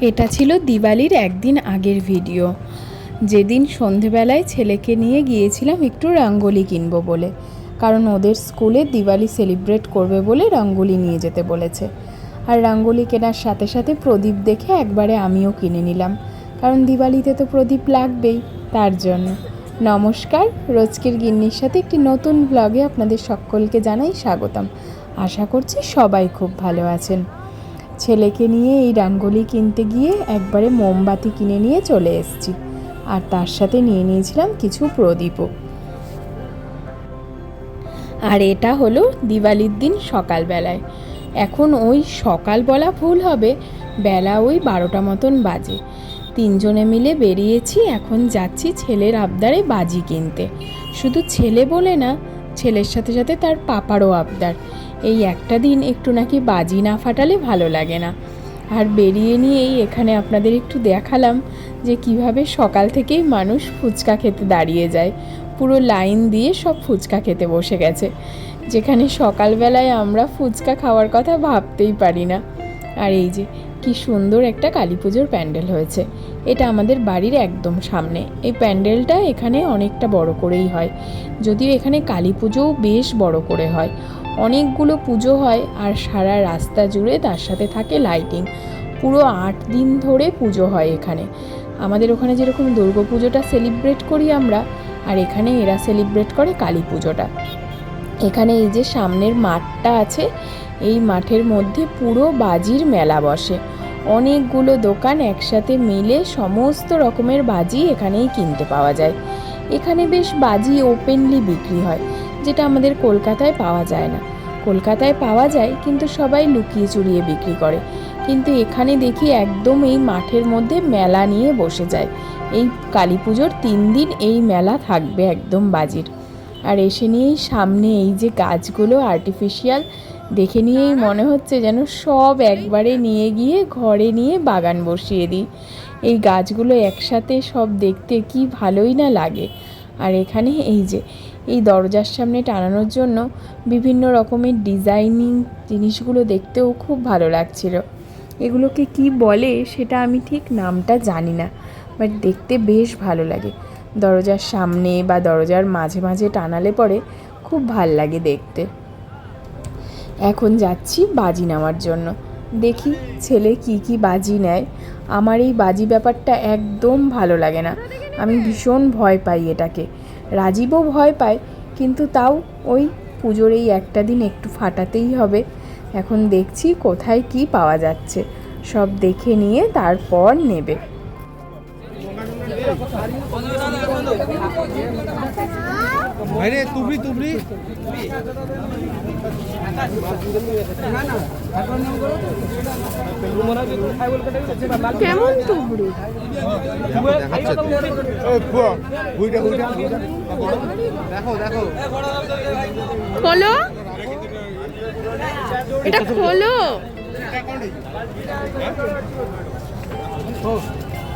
এটা ছিল দিওয়ালির একদিন আগের ভিডিও। যেদিন সন্ধেবেলায় ছেলেকে নিয়ে গিয়েছিলাম একটু রঙ্গোলি কিনবো বলে। কারণ ওদের স্কুলে দিওয়ালি সেলিব্রেট করবে বলে রঙ্গোলি নিয়ে যেতে বলেছে। আর রঙ্গোলি কেনার সাথে সাথে প্রদীপ দেখে একবারে আমিও কিনে নিলাম। কারণ দিওয়ালিতে তো প্রদীপ লাগবেই, তার জন্য। নমস্কার, রোজকের গিন্নির সাথে একটি নতুন ব্লগে আপনাদের সকলকে জানাই স্বাগতম। আশা করছি সবাই খুব ভালো আছেন। ছেলেকে নিয়ে এই রাঙ্গোলি কিনতে গিয়ে একবারে মোমবাতি কিনে নিয়ে চলে এসেছি। আর তার সাথে নিয়ে নিয়েছিলাম কিছু প্রদীপও। আর এটা হলো দিওয়ালির দিন সকালবেলায়। এখন ওই সকাল বলা ভুল হবে, বেলা ওই বারোটা মতন বাজে। তিনজনে মিলে বেরিয়েছি, এখন যাচ্ছি ছেলের আবদারে বাজি কিনতে। শুধু ছেলে বলে না, ছেলের সাথে সাথে তার পাপারও আবদার। এই একটা দিন একটু নাকি বাজি না ফাটালে ভালো লাগে না। আর বেরিয়ে নিয়েই এখানে আপনাদের একটু দেখালাম যে কীভাবে সকাল থেকেই মানুষ ফুচকা খেতে দাঁড়িয়ে যায়। পুরো লাইন দিয়ে সব ফুচকা খেতে বসে গেছে। যেখানে সকালবেলায় আমরা ফুচকা খাওয়ার কথা ভাবতেই পারি না। আর এই যে, কি সুন্দর একটা কালী পুজোর প্যান্ডেল হয়েছে। এটা আমাদের বাড়ির একদম সামনে। এই প্যান্ডেলটা এখানে অনেকটা বড় করেই হয়। যদিও এখানে কালী পুজোও বেশ বড় করে হয়। অনেকগুলো পুজো হয় আর সারা রাস্তা জুড়ে তার সাথে থাকে লাইটিং পুরো আট দিন ধরে পুজো হয় এখানে। আমাদের ওখানে যেরকম দুর্গা পুজোটা সেলিব্রেট করি আমরা, আর এখানে এরা সেলিব্রেট করে কালী পুজোটা। এখানে এই যে সামনের মাঠটা আছে, এই মাঠের মধ্যে পুরো বাজির মেলা বসে। অনেকগুলো দোকান একসাথে মিলে সমস্ত রকমের বাজি এখানেই কিনতে পাওয়া যায়। এখানে বেশ বাজি ওপেনলি বিক্রি হয়। যেটা আমাদের কলকাতায় পাওয়া যায় না। কলকাতায় পাওয়া যায়, কিন্তু সবাই লুকিয়ে চুরিয়ে বিক্রি করে। কিন্তু এখানে দেখি একদম এই মাঠের মধ্যে মেলা নিয়ে বসে যায়। এই কালী পুজোর তিন দিন এই মেলা থাকবে একদম বাজির। আর এসে নিয়েই সামনে এই যে গাছগুলো আর্টিফিশিয়াল দেখে নিয়েই মনে হচ্ছে যেন সব একবারে নিয়ে গিয়ে ঘরে নিয়ে বাগান বসিয়ে দিই। এই গাছগুলো একসাথে সব দেখতে কি ভালোই না লাগে। আর এখানে এই যে এই দরজার সামনে টানানোর জন্য বিভিন্ন রকমের ডিজাইনিং জিনিসগুলো দেখতেও খুব ভালো লাগছিল। এগুলোকে কি বলে সেটা আমি ঠিক নামটা জানি না বাট দেখতে বেশ ভালো লাগে। দরজার সামনে বা দরজার মাঝে মাঝে টানালে পরে খুব ভালো লাগে দেখতে। এখন যাচ্ছি বাজি নেওয়ার জন্য। দেখি ছেলে কি কি বাজি নেয়। আমার এই বাজি ব্যাপারটা একদম ভালো লাগে না। আমি ভীষণ ভয় পাই এটাকে। রাজীবও ভয় পায়, কিন্তু তাও ওই পুজোর এই একটা দিন একটু ফাটাতেই হবে। এখন দেখছি কোথায় কি পাওয়া যাচ্ছে। সব দেখে নিয়ে তারপর নেবে। কেমন দেখো খোলো। এটা খোলো।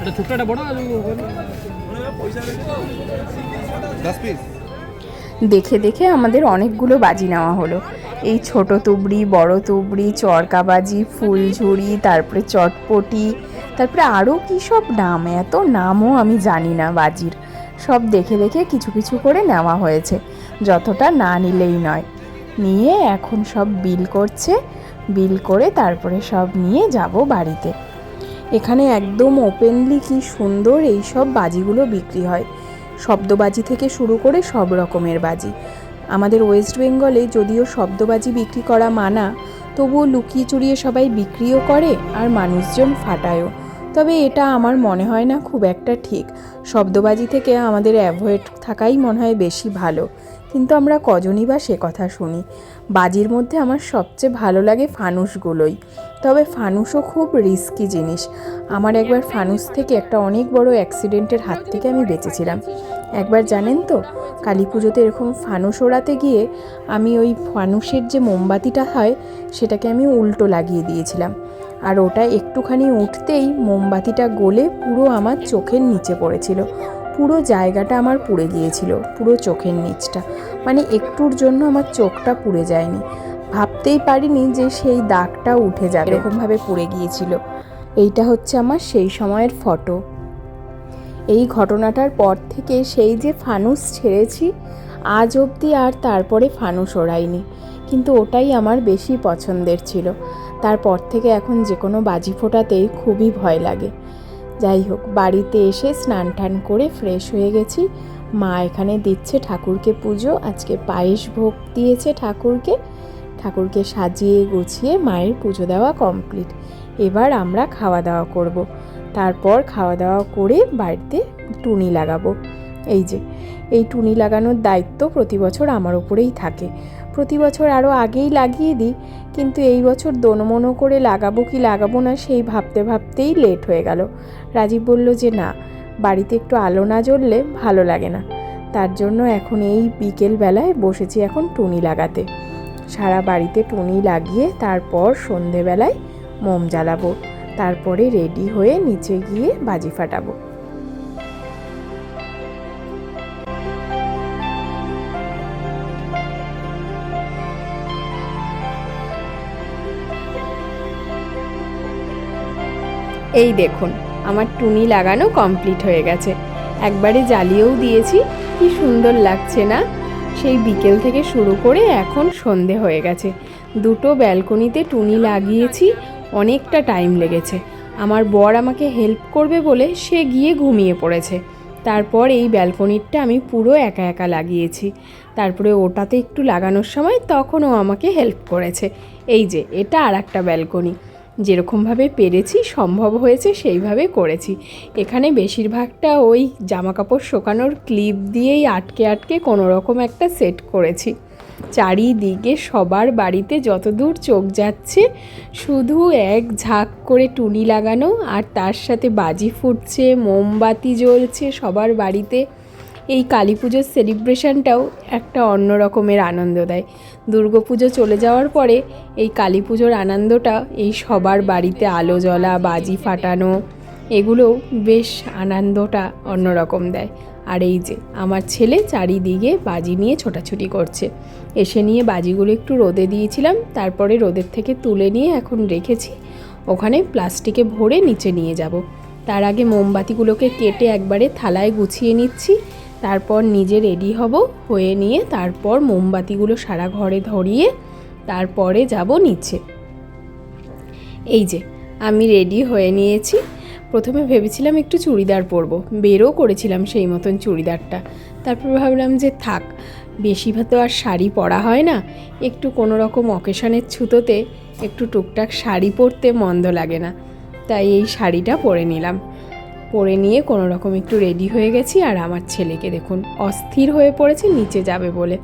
এটা ছোট্ট বড় দশ পিস দেখে দেখে আমাদের অনেকগুলো বাজি নেওয়া হলো। এই ছোট তুবড়ি, বড় তুবড়ি চরকা বাজি ফুলঝুরি তারপরে চটপটি, তারপরে আরও কী সব নাম? এত নামও আমি জানি না বাজির। সব দেখে দেখে কিছু কিছু করে নেওয়া হয়েছে, যতটা না নিলেই নয়। নিয়ে এখন সব বিল করছে, বিল করে তারপরে সব নিয়ে যাব বাড়িতে। এখানে একদম ওপেনলি কি সুন্দর এই সব বাজিগুলো বিক্রি হয়। শব্দবাজি থেকে শুরু করে সব রকমের বাজি। আমাদের ওয়েস্ট বেঙ্গলে যদিও শব্দবাজি বিক্রি করা মানা, তবুও লুকিয়ে চুরিয়ে সবাই বিক্রিও করে আর মানুষজন ফাটায়ও। তবে এটা আমার মনে হয় না খুব একটা ঠিক। শব্দবাজি থেকে আমাদের অ্যাভয়েড থাকাই মনে হয় বেশি ভালো। কিন্তু আমরা কজনই বা সে কথা শুনি। বাজির মধ্যে আমার সবচেয়ে ভালো লাগে ফানুসগুলোই তবে ফানুসও খুব রিস্কি জিনিস। আমার একবার ফানুস থেকে একটা অনেক বড় অ্যাক্সিডেন্টের হাত থেকে আমি বেঁচেছিলাম। একবার জানেন তো, কালী পুজোতে এরকম ফানুস ওড়াতে গিয়ে আমি ওই ফানুসের যে মোমবাতিটা হয়, সেটাকে আমি উল্টো লাগিয়ে দিয়েছিলাম। আর ওটা একটুখানি উঠতেই মোমবাতিটা গলে পুরো আমার চোখের নিচে পড়েছিল। পুরো জায়গাটা আমার পুড়ে গিয়েছিল, পুরো চোখের নিচটা। মানে একটুর জন্য আমার চোখটা পুড়ে যায়নি। ভাবতেই পারিনি যে সেই দাগটা উঠে যাবে। এরকমভাবে পুড়ে গিয়েছিল। এইটা হচ্ছে আমার সেই সময়ের ফটো। এই ঘটনাটার পর থেকে সেই যে ফানুস ছেড়েছি, আজ অবধি আর তারপরে ফানুস ওড়াইনি। কিন্তু ওটাই আমার বেশি পছন্দের ছিল। তারপর থেকে এখন যে কোনো বাজি ফোটাতেই খুবই ভয় লাগে। যাই হোক, বাড়িতে এসে স্নান টান করে ফ্রেশ হয়ে গেছি। মা এখানে দিচ্ছে ঠাকুরকে পুজো। আজকে পায়েস ভোগ দিয়েছে ঠাকুরকে। ঠাকুরকে সাজিয়ে গুছিয়ে মায়ের পুজো দেওয়া কমপ্লিট এবার আমরা খাওয়া দাওয়া করব। তারপর খাওয়া দাওয়া করে বাড়িতে টুনি লাগাবো। এই যে, এই টুনি লাগানোর দায়িত্ব প্রতি বছর আমার ওপরেই থাকে। প্রতি বছর আরও আগেই লাগিয়ে দিই। কিন্তু এই বছর দোনমনো করে লাগাবো কি লাগাবো না সেই ভাবতে ভাবতেই লেট হয়ে গেল। রাজীব বলল যে, না, বাড়িতে একটু আলো না জ্বললে ভালো লাগে না। তার জন্য এখন এই বিকেল বেলায় বসেছি এখন টুনি লাগাতে। সারা বাড়িতে টুনি লাগিয়ে তারপর সন্ধেবেলায় মোম জ্বালাবো। তারপরে রেডি হয়ে নিচে গিয়ে বাজি ফাটাবো। এই দেখুন, আমার টুনি লাগানো কমপ্লিট হয়ে গেছে। একবারে জ্বালিয়েও দিয়েছি, কি সুন্দর লাগছে না? সেই বিকেল থেকে শুরু করে এখন সন্ধে হয়ে গেছে। দুটো ব্যালকনিতে টুনি লাগিয়েছি, অনেকটা টাইম লেগেছে। আমার বর আমাকে হেল্প করবে বলে সে গিয়ে ঘুমিয়ে পড়েছে। তারপর এই ব্যালকনিটা আমি পুরো একা একা লাগিয়েছি। তারপরে ওটাতে একটু লাগানোর সময় তখনও আমাকে হেল্প করেছে। এই যে, এটা আর একটা ব্যালকনি। যেরকমভাবে পেরেছি, সম্ভব হয়েছে সেইভাবে করেছি। এখানে বেশিরভাগটা ওই জামাকাপড় শোকানোর ক্লিপ দিয়েই আটকে আটকে কোনো রকম একটা সেট করেছি। চারিদিকে সবার বাড়িতে যতদূর চোখ যাচ্ছে, শুধু এক ঝাঁক করে টুনি লাগানো আর তার সাথে বাজি ফুটছে, মোমবাতি জ্বলছে সবার বাড়িতে। এই কালী পুজোর সেলিব্রেশনটাও একটা অন্য রকমের আনন্দ দেয়। দুর্গাপুজো চলে যাওয়ার পরে এই কালী পুজোর আনন্দটা এই সবার বাড়িতে আলো জ্বলা, বাজি ফাটানো, এগুলো বেশ আনন্দটা অন্যরকম দেয়। আর এই যে আমার ছেলে চারিদিকে বাজি নিয়ে ছোটাছুটি করছে। এসে নিয়ে বাজিগুলো একটু রোদে দিয়েছিলাম, তারপরে রোদের থেকে তুলে নিয়ে এখন রেখেছি। ওখানে প্লাস্টিকে ভরে নিচে নিয়ে যাব। তার আগে মোমবাতিগুলোকে কেটে একবারে থালায় গুছিয়ে নিচ্ছি। তারপর নিজে রেডি হব, হয়ে নিয়ে তারপর মোমবাতিগুলো সারা ঘরে ধরিয়ে তারপরে যাব নিচে। এই যে, আমি রেডি হয়ে নিয়েছি। প্রথমে ভেবেছিলাম একটু চুড়িদার পরবো, বেরও করেছিলাম সেই মতন চুড়িদারটা। তারপর ভাবলাম যে থাক বেশি তো আর শাড়ি পরা হয় না, একটু কোনো রকম অকেশনের ছুতোতে একটু টুকটাক শাড়ি পরতে মন্দ লাগে না, তাই এই শাড়িটা পরে নিলাম। পরে নিয়ে কোনো রকম একটু রেডি হয়ে গেছি আর আমার ছেলেকে দেখুন, অস্থির হয়ে পড়েছে, নিচে যাবে বলে।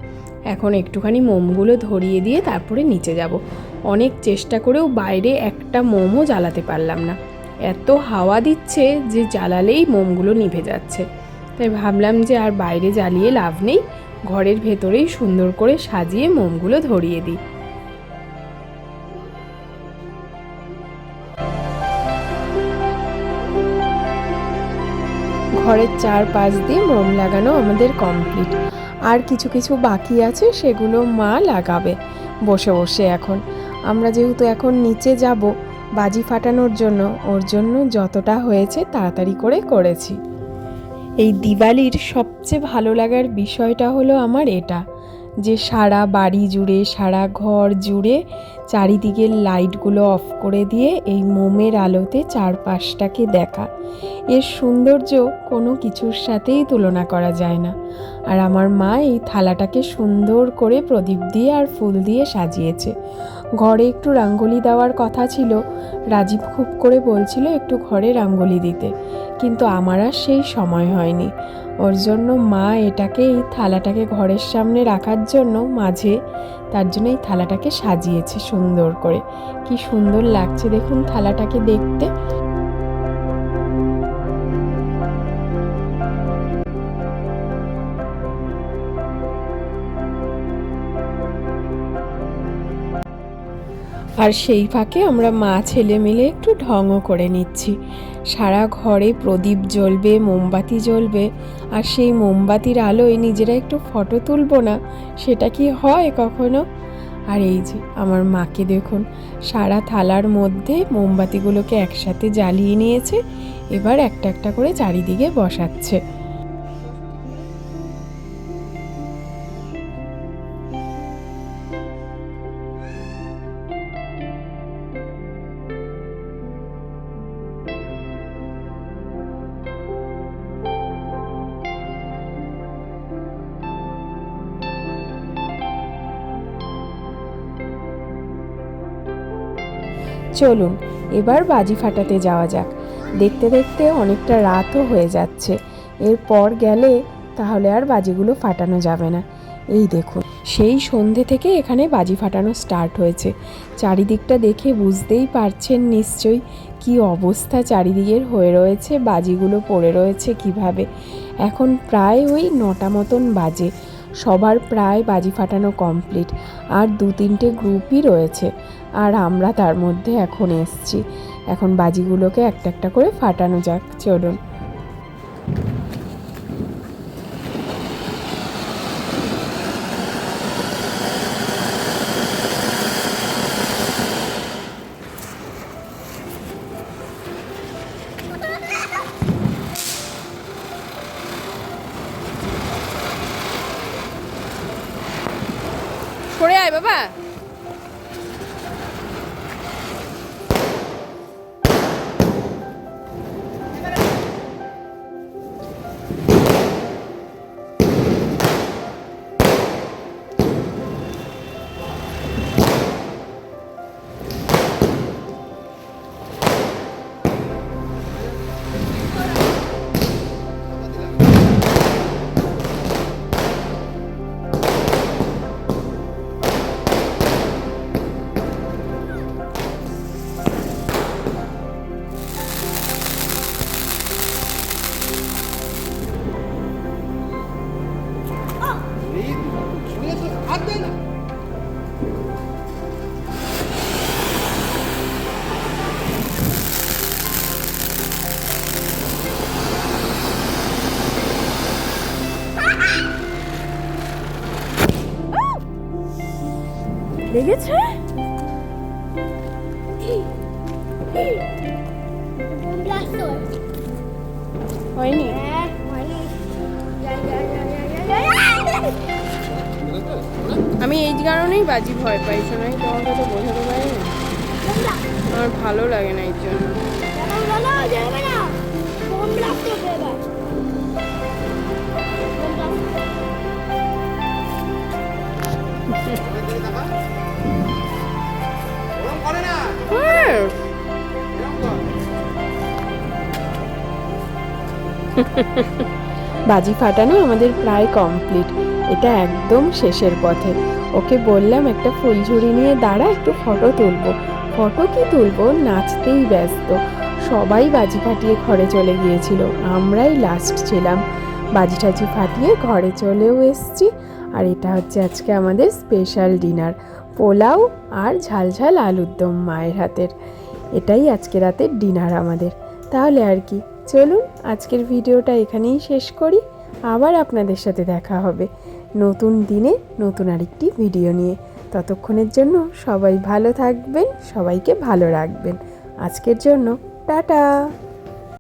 এখন একটুখানি মোমগুলো ধরিয়ে দিয়ে তারপরে নিচে যাব। অনেক চেষ্টা করেও বাইরে একটা মোমও জ্বালাতে পারলাম না। এত হাওয়া দিচ্ছে যে জ্বালালেই মোমগুলো নিভে যাচ্ছে। তাই ভাবলাম যে আর বাইরে জ্বালিয়ে লাভ নেই, ঘরের ভেতরেই সুন্দর করে সাজিয়ে মোমগুলো ধরিয়ে দিই। ঘরের চার চারপাশ দিয়ে মোম লাগানো আমাদের কমপ্লিট আর কিছু কিছু বাকি আছে, সেগুলো মা লাগাবে বসে বসে এখন। আমরা যেহেতু এখন নিচে যাব, বাজি ফাটানোর জন্য, ওর জন্য যতটা হয়েছে তাড়াতাড়ি করে করেছি। এই দিওয়ালির সবচেয়ে ভালো লাগার বিষয়টা হলো আমার এটা, যে সারা বাড়ি জুড়ে, সারা ঘর জুড়ে চারিদিকের লাইটগুলো অফ করে দিয়ে এই মোমের আলোতে চারপাশটাকে দেখা। এর সৌন্দর্য কোনো কিছুর সাথেই তুলনা করা যায় না। আর আমার মা এই থালাটাকে সুন্দর করে প্রদীপ দিয়ে আর ফুল দিয়ে সাজিয়েছে। ঘরে একটু রাঙ্গোলি দেওয়ার কথা ছিল। রাজীব খুব করে বলছিল একটু ঘরে রাঙ্গোলি দিতে। কিন্তু আমার আর সেই সময় হয়নি। ওর জন্য মা এটাকে, এই থালাটাকে ঘরের সামনে রাখার জন্য মাঝে তার জন্য এই থালাটাকে সাজিয়েছে সুন্দর করে। কি সুন্দর লাগছে দেখুন থালাটাকে দেখতে। আর সেই ফাঁকে আমরা মা, ছেলে মিলে একটু ঢঙও করে নিচ্ছি। সারা ঘরে প্রদীপ জ্বলবে, মোমবাতি জ্বলবে, আর সেই মোমবাতির আলোয় নিজেরা একটু ফটো তুলবো না, সেটা কি হয় কখনো? আর এই যে, আমার মাকে দেখুন, সারা থালার মধ্যে মোমবাতিগুলোকে একসাথে জ্বালিয়ে নিয়েছে, এবার একটা একটা করে চারিদিকে বসাচ্ছে। চলুন, এবার বাজি ফাটাতে যাওয়া যাক। দেখতে দেখতে অনেকটা রাতও হয়ে যাচ্ছে। এরপর গেলে তাহলে আর বাজিগুলো ফাটানো যাবে না। এই দেখুন, সেই সন্ধে থেকে এখানে বাজি ফাটানো স্টার্ট হয়েছে। চারিদিকটা দেখে বুঝতেই পারছেন নিশ্চয়ই কি অবস্থা চারিদিকের হয়ে রয়েছে, বাজিগুলো পড়ে রয়েছে কীভাবে। এখন প্রায় ওই নটা মতন বাজে। সবার প্রায় বাজি ফাটানো কমপ্লিট আর দু তিনটে গ্রুপই রয়েছে। আর আমরা তার মধ্যে এখন এসছি। এখন বাজিগুলোকে একটা একটা করে ফাটানো যাক, চলুন। সরে লেগেছে? হয়নি. আমি এই কারণেই বাজি ভয় পাই শোনাই তোমাকে তো বোঝাতে পারি আমার ভালো লাগে না এই জন্য। Jangan galau, বাজি ফাটানো আমাদের প্রায় কমপ্লিট এটা একদম শেষের পথে। ওকে বললাম, একটা ফুলঝুরি নিয়ে দাঁড়া, একটু ফটো তুলবো। ফটো কি তুলবো? নাচতেই ব্যস্ত। সবাই বাজি ফাটিয়ে ঘরে চলে গিয়েছিল। আমরাই লাস্ট ছিলাম। বাজি টাজি ফাটিয়ে ঘরে চলেও এসছি। আর এটা হচ্ছে আজকে আমাদের স্পেশাল ডিনার পোলাও আর ঝাল ঝাল আলুর দম মায়ের হাতের। এটাই আজকে রাতের ডিনার আমাদের। তাহলে আর কি? চলুন আজকের ভিডিওটা এখানেই শেষ করি। আবার আপনাদের সাথে দেখা হবে নতুন দিনে নতুন আরেকটি ভিডিও নিয়ে। ততক্ষণের জন্য সবাই ভালো থাকবেন, সবাইকে ভালো রাখবেন। আজকের জন্য টাটা।